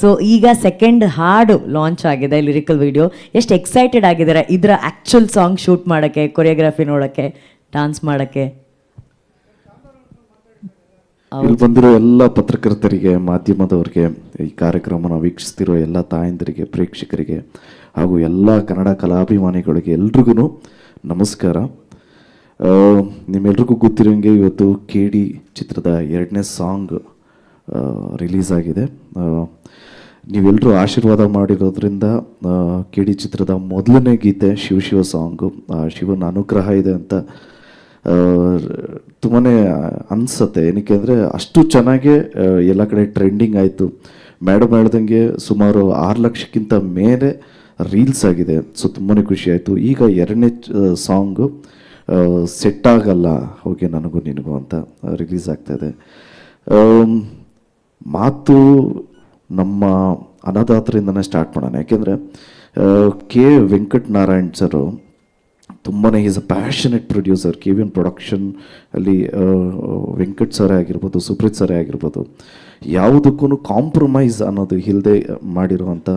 So ಈಗ second ಹಾಡು launch ಆಗಿದೆ ಲಿರಿಕಲ್ ವಿಡಿಯೋ ಎಷ್ಟು ಎಕ್ಸೈಟೆಡ್ ಆಗಿದ್ದಾರೆ? ಇದರ ಆ್ಯಕ್ಚುಲ್ ಸಾಂಗ್ ಶೂಟ್ ಮಾಡೋಕ್ಕೆ ಕೊರಿಯೋಗ್ರಫಿ ನೋಡೋಕ್ಕೆ ಡಾನ್ಸ್ ಮಾಡೋಕ್ಕೆ? ಇಲ್ಲಿ ಬಂದಿರೋ ಎಲ್ಲ ಪತ್ರಕರ್ತರಿಗೆ, ಮಾಧ್ಯಮದವರಿಗೆ, ಈ ಕಾರ್ಯಕ್ರಮನ ವೀಕ್ಷಿಸ್ತಿರೋ ಎಲ್ಲ ತಾಯಂದಿರಿಗೆ, ಪ್ರೇಕ್ಷಕರಿಗೆ, ಹಾಗೂ ಎಲ್ಲ ಕನ್ನಡ ಕಲಾಭಿಮಾನಿಗಳಿಗೆ ಎಲ್ರಿಗೂ ನಮಸ್ಕಾರ. ನಿಮ್ಮೆಲ್ರಿಗೂ ಗೊತ್ತಿರೋಂಗೆ ಇವತ್ತು ಕೆ ಡಿ ಚಿತ್ರದ ಎರಡನೇ ಸಾಂಗ್ ರಿಲೀಸ್ ಆಗಿದೆ. ನೀವೆಲ್ಲರೂ ಆಶೀರ್ವಾದ ಮಾಡಿರೋದ್ರಿಂದ ಕೆ ಡಿ ಚಿತ್ರದ ಮೊದಲನೇ ಗೀತೆ ಶಿವ ಶಿವ ಸಾಂಗು ಶಿವನ ಅನುಗ್ರಹ ಇದೆ ಅಂತ ತುಂಬಾ ಅನಿಸುತ್ತೆ. ಏನಕ್ಕೆ ಅಂದರೆ ಅಷ್ಟು ಚೆನ್ನಾಗಿ ಎಲ್ಲ ಕಡೆ ಟ್ರೆಂಡಿಂಗ್ ಆಯಿತು. ಮೇಡಮ್ ಹೇಳ್ದಂಗೆ ಸುಮಾರು ಆರು ಲಕ್ಷಕ್ಕಿಂತ ಮೇಲೆ ರೀಲ್ಸ್ ಆಗಿದೆ. ಸೊ ತುಂಬಾ ಖುಷಿ ಆಯಿತು. ಈಗ ಎರಡನೇ ಸಾಂಗು ಸೆಟ್ ಆಗಲ್ಲ. ಹೋಗಿ ನನಗೂ ನಿನಗೂ ಅಂತ ರಿಲೀಸ್ ಆಗ್ತಾಯಿದೆ ಮಾತು ನಮ್ಮ ಅನ್ನದಾತರಿಂದನೇ ಸ್ಟಾರ್ಟ್ ಮಾಡೋಣ. ಯಾಕೆಂದರೆ ಕೆ. ವೆಂಕಟನಾರಾಯಣ್ ಸರು ತುಂಬಾ is a passionate producer K V N production ಅಲ್ಲಿ ವೆಂಕಟ್ ಸರೇ ಆಗಿರ್ಬೋದು ಸುಪ್ರೀತ್ ಸರೇ ಆಗಿರ್ಬೋದು ಯಾವುದಕ್ಕೂ ಕಾಂಪ್ರಮೈಸ್ ಅನ್ನೋದು ಇಲ್ಲದೆ ಮಾಡಿರುವಂಥ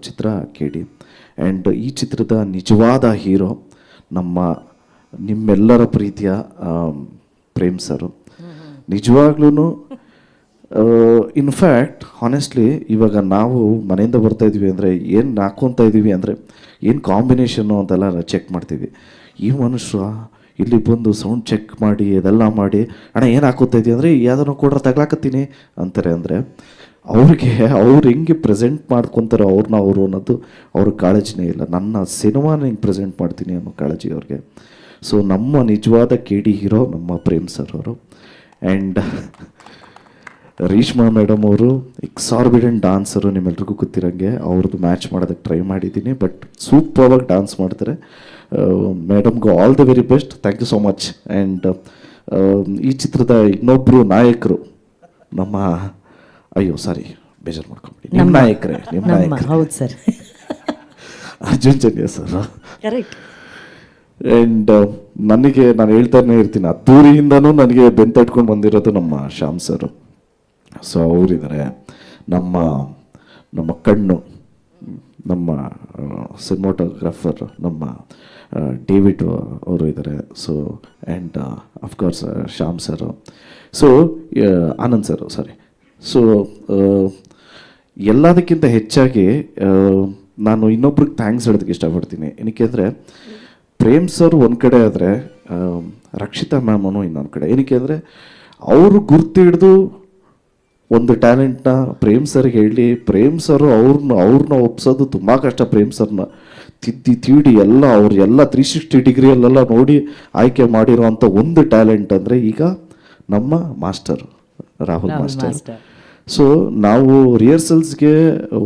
ಚಿತ್ರ ಕೆ ಡಿ ಆ್ಯಂಡ್ ಈ ಚಿತ್ರದ ನಿಜವಾದ ಹೀರೋ ನಮ್ಮ ನಿಮ್ಮೆಲ್ಲರ ಪ್ರೀತಿಯ ಪ್ರೇಮ್ ಸರು. ನಿಜವಾಗ್ಲೂ ಇನ್ಫ್ಯಾಕ್ಟ್ ಹಾನೆಸ್ಟ್ಲಿ ಇವಾಗ ನಾವು ಮನೆಯಿಂದ ಬರ್ತಾ ಇದ್ದೀವಿ ಅಂದರೆ ಏನು ಹಾಕ್ಕೊತಾ ಇದ್ದೀವಿ ಅಂದರೆ ಏನು ಕಾಂಬಿನೇಷನ್ನು ಅಂತೆಲ್ಲ ಚೆಕ್ ಮಾಡ್ತೀವಿ. ಈ ಮನುಷ್ಯ ಇಲ್ಲಿ ಬಂದು ಸೌಂಡ್ ಚೆಕ್ ಮಾಡಿ, ಅದೆಲ್ಲ ಮಾಡಿ, ಅಣ್ಣ, ಏನು ಹಾಕೋತಾ ಇದೀವಿ ಅಂದರೆ ಯಾವ್ದನ್ನು ಕೊಡ್ರೆ ತಗ್ಲಾಕತ್ತೀನಿ. ಅಂತಾರೆ ಅಂದರೆ, ಅವ್ರಿಗೆ, ಅವ್ರು ಹೆಂಗೆ ಪ್ರೆಸೆಂಟ್ ಮಾಡ್ಕೊತಾರೋ ಅವ್ರನ್ನ ಅವರು ಅನ್ನೋದು ಅವ್ರ ಕಾಳಜಿನೇ ಇಲ್ಲ. ನನ್ನ ಸಿನಿಮಾನ ಹೆಂಗೆ ಪ್ರೆಸೆಂಟ್ ಮಾಡ್ತೀನಿ ಅನ್ನೋ ಕಾಳಜಿ ಅವ್ರಿಗೆ. ಸೊ ನಮ್ಮ ನಿಜವಾದ ಕೆ ಡಿ ಹೀರೋ, ನಮ್ಮ ಪ್ರೇಮ್ ಸರ್ ಅವರು ಆ್ಯಂಡ್ ರೀಶ್ಮಾ ಮೇಡಮ್ ಅವರು ಎಕ್ಸಾರ್ಬಿಡೆಂಟ್ ಡಾನ್ಸರು ನಿಮ್ಮೆಲ್ರಿಗೂ ಗೊತ್ತಿರೋಂಗೆ ಅವ್ರದ್ದು ಮ್ಯಾಚ್ ಮಾಡೋದಕ್ಕೆ ಟ್ರೈ ಮಾಡಿದ್ದೀನಿ ಬಟ್ ಸೂಪರ್ವಾಗಿ ಡಾನ್ಸ್ ಮಾಡ್ತಾರೆ. ಮೇಡಮ್ಗೂ all the very best thank you so much and ಈ ಚಿತ್ರದ ಇನ್ನೊಬ್ಬರು ನಾಯಕರು ನಮ್ಮ ಅಯ್ಯೋ ಸಾರಿ ಬೇಜಾರು ಮಾಡ್ಕೊಂಬಿಡಿ. ನಿಮ್ಮ ನಾಯಕರೇ ನಿಮ್ಮ ನಾಯಕರು. ಹೌದು sir. Arjun Janya sir. Correct and ನನಗೆ ನಾನು ಹೇಳ್ತಾನೆ ಇರ್ತೀನಿ ಅದ್ದೂರಿಯಿಂದನೂ ನನಗೆ ಬೆಂತಟ್ಕೊಂಡು ಬಂದಿರೋದು ನಮ್ಮ ಶ್ಯಾಮ್ ಸರ್. ಸೊ ಅವರಿದ್ದಾರೆ. ನಮ್ಮ ನಮ್ಮ ಕಣ್ಣು, ನಮ್ಮ ಸಿನಿಮಾಟೋಗ್ರಾಫರ್, ನಮ್ಮ ಡೇವಿಡ್ ಅವರು ಇದ್ದಾರೆ. So and of course Shyam sir so Anand sir sorry so ಎಲ್ಲದಕ್ಕಿಂತ ಹೆಚ್ಚಾಗಿ ನಾನು ಇನ್ನೊಬ್ರಿಗೆ ಥ್ಯಾಂಕ್ಸ್ ಹೇಳೋದಕ್ಕೆ ಇಷ್ಟಪಡ್ತೀನಿ. ಏನಕ್ಕೆ ಅಂದರೆ, ಪ್ರೇಮ್ ಸರ್ ಒಂದು ಕಡೆ ಆದರೆ ರಕ್ಷಿತಾ ಮ್ಯಾಮನು ಇನ್ನೊಂದು ಕಡೆ. ಏನಕ್ಕೆ ಅಂದರೆ, ಅವರು ಗುರ್ತು ಹಿಡಿದು ಒಂದು ಟ್ಯಾಲೆಂಟ್ನ ಪ್ರೇಮ್ ಸರ್ಗೆ ಹೇಳಿ ಪ್ರೇಮ್ ಸರ್ ಅವ್ರನ್ನ ಅವ್ರನ್ನ ಒಪ್ಸೋದು ತುಂಬ ಕಷ್ಟ ಪ್ರೇಮ್ ಸರ್ನ. ತಿದ್ದಿ ತೀಡಿ ಎಲ್ಲ ಅವ್ರು ಎಲ್ಲ ತ್ರೀ ಸಿಕ್ಸ್ಟಿ ಡಿಗ್ರಿಯಲ್ಲೆಲ್ಲ ನೋಡಿ ಆಯ್ಕೆ ಮಾಡಿರೋವಂಥ ಒಂದು ಟ್ಯಾಲೆಂಟ್ ಅಂದರೆ ಈಗ ನಮ್ಮ ಮಾಸ್ಟರ್ ರಾಹುಲ್ ಮಾಸ್ಟರ್. ಸೊ ನಾವು ರಿಹರ್ಸಲ್ಸ್ಗೆ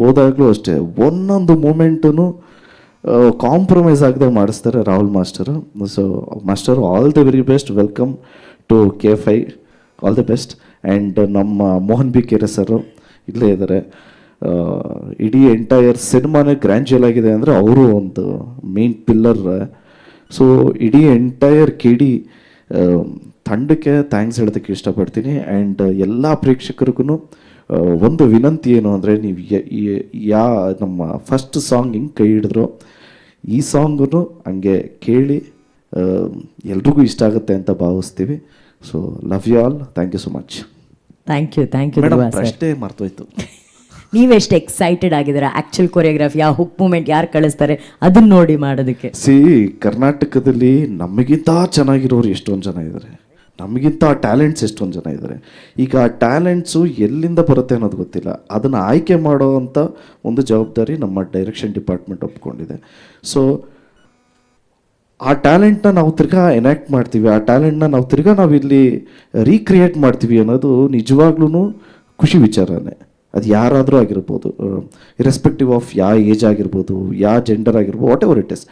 ಹೋದಾಗಲೂ ಅಷ್ಟೇ ಒಂದೊಂದು ಮೂಮೆಂಟೂ ಕಾಂಪ್ರಮೈಸ್ ಆಗದೆ ಮಾಡಿಸ್ತಾರೆ Rahul master. So master all the very best welcome to K five all the best and ನಮ್ಮ ಮೋಹನ್ ಬಿ ಕೆರೆ ಸರು ಇಲ್ಲೇ ಇದ್ದಾರೆ. ಇಡೀ ಎಂಟೈರ್ ಸಿನಿಮಾನೇ ಗ್ರ್ಯಾಂಜುಯಲ್ ಆಗಿದೆ ಅಂದರೆ ಅವರು ಒಂದು ಮೇನ್ ಪಿಲ್ಲರ್ ಸೊ ಇಡೀ ಎಂಟೈರ್ ಕೆಡಿ ತಂಡಕ್ಕೆ ಥ್ಯಾಂಕ್ಸ್ ಹೇಳೋದಕ್ಕೆ ಇಷ್ಟಪಡ್ತೀನಿ. ಆ್ಯಂಡ್ ಎಲ್ಲ ಪ್ರೇಕ್ಷಕರಿಗೂ ಒಂದು ವಿನಂತಿ ಏನು ಅಂದರೆ ನೀವು ಯಾ ನಮ್ಮ ಫಸ್ಟ್ ಸಾಂಗ್ ಹಿಂಗೆ ಕೈ ಹಿಡಿದ್ರು, ಈ ಸಾಂಗು ಹಂಗೆ ಕೇಳಿ ಎಲ್ರಿಗೂ ಇಷ್ಟ ಆಗುತ್ತೆ ಅಂತ ಭಾವಿಸ್ತೀವಿ. So love you all thank you so much thank you thank you ಅಷ್ಟೇ ಪ್ರಶ್ನೆ ಮರ್ತೋಯ್ತು. ನೀವೆಷ್ಟು ಎಕ್ಸೈಟೆಡ್ ಆಗಿದ್ದೀರಾ? ಆ್ಯಕ್ಚುಲ್ ಕೊರಿಯೋಗ್ರಫಿ ಯಾವ ಹುಕ್ ಮೂಮೆಂಟ್ ಯಾರು ಕಳಿಸ್ತಾರೆ? ಅದನ್ನ ನೋಡಿ ಮಾಡೋದಕ್ಕೆ. ಸಿ ಕರ್ನಾಟಕದಲ್ಲಿ ನಮಗಿಂತ ಚೆನ್ನಾಗಿರೋರು ಎಷ್ಟೊಂದು ಜನ ಇದ್ದಾರೆ ನಮಗಿಂತ ಟ್ಯಾಲೆಂಟ್ಸ್ ಎಷ್ಟೊಂದು ಜನ ಇದ್ದಾರೆ ಈಗ ಆ ಟ್ಯಾಲೆಂಟ್ಸು ಎಲ್ಲಿಂದ ಬರುತ್ತೆ ಅನ್ನೋದು ಗೊತ್ತಿಲ್ಲ. ಅದನ್ನು ಆಯ್ಕೆ ಮಾಡೋವಂಥ ಒಂದು ಜವಾಬ್ದಾರಿ ನಮ್ಮ ಡೈರೆಕ್ಷನ್ ಡಿಪಾರ್ಟ್ಮೆಂಟ್ ಒಪ್ಕೊಂಡಿದೆ. ಸೊ ಆ ಟ್ಯಾಲೆಂಟ್ನ ನಾವು ತಿರ್ಗಾ ಎನ್ಯಾಕ್ಟ್ ಮಾಡ್ತೀವಿ. ಆ ಟ್ಯಾಲೆಂಟ್ನ ನಾವು ತಿರ್ಗಾ ನಾವು ಇಲ್ಲಿ ರೀಕ್ರಿಯೇಟ್ ಮಾಡ್ತೀವಿ ಅನ್ನೋದು ನಿಜವಾಗ್ಲೂ ಖುಷಿ ವಿಚಾರನೇ. ಅದು ಯಾರಾದರೂ ಆಗಿರ್ಬೋದು ಇರೆಸ್ಪೆಕ್ಟಿವ್ ಆಫ್ ಯಾವ ಏಜ್ ಆಗಿರ್ಬೋದು, ಯಾವ ಜೆಂಡರ್ ಆಗಿರ್ಬೋದು whatever it is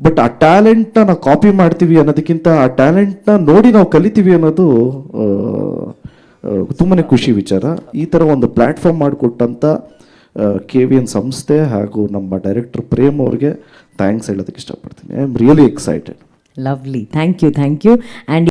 but ಆ ಟ್ಯಾಲೆಂಟ್ನ ನಾವು ಕಾಪಿ ಮಾಡ್ತೀವಿ ಅನ್ನೋದಕ್ಕಿಂತ ಆ ಟ್ಯಾಲೆಂಟ್ನ ನೋಡಿ ನಾವು ಕಲಿತೀವಿ ಅನ್ನೋದು ತುಂಬಾ ಖುಷಿ ವಿಚಾರ. ಈ ಥರ ಒಂದು ಪ್ಲ್ಯಾಟ್ಫಾರ್ಮ್ ಮಾಡಿಕೊಟ್ಟಂಥ ಕೆ ವಿ ಎನ್ ಸಂಸ್ಥೆ ಹಾಗೂ ನಮ್ಮ ಡೈರೆಕ್ಟರ್ ಪ್ರೇಮ್ ಅವ್ರಿಗೆ ಥ್ಯಾಂಕ್ಸ್ ಹೇಳೋದಕ್ಕೆ ಇಷ್ಟಪಡ್ತೀನಿ. I am really excited lovely thank you thank you and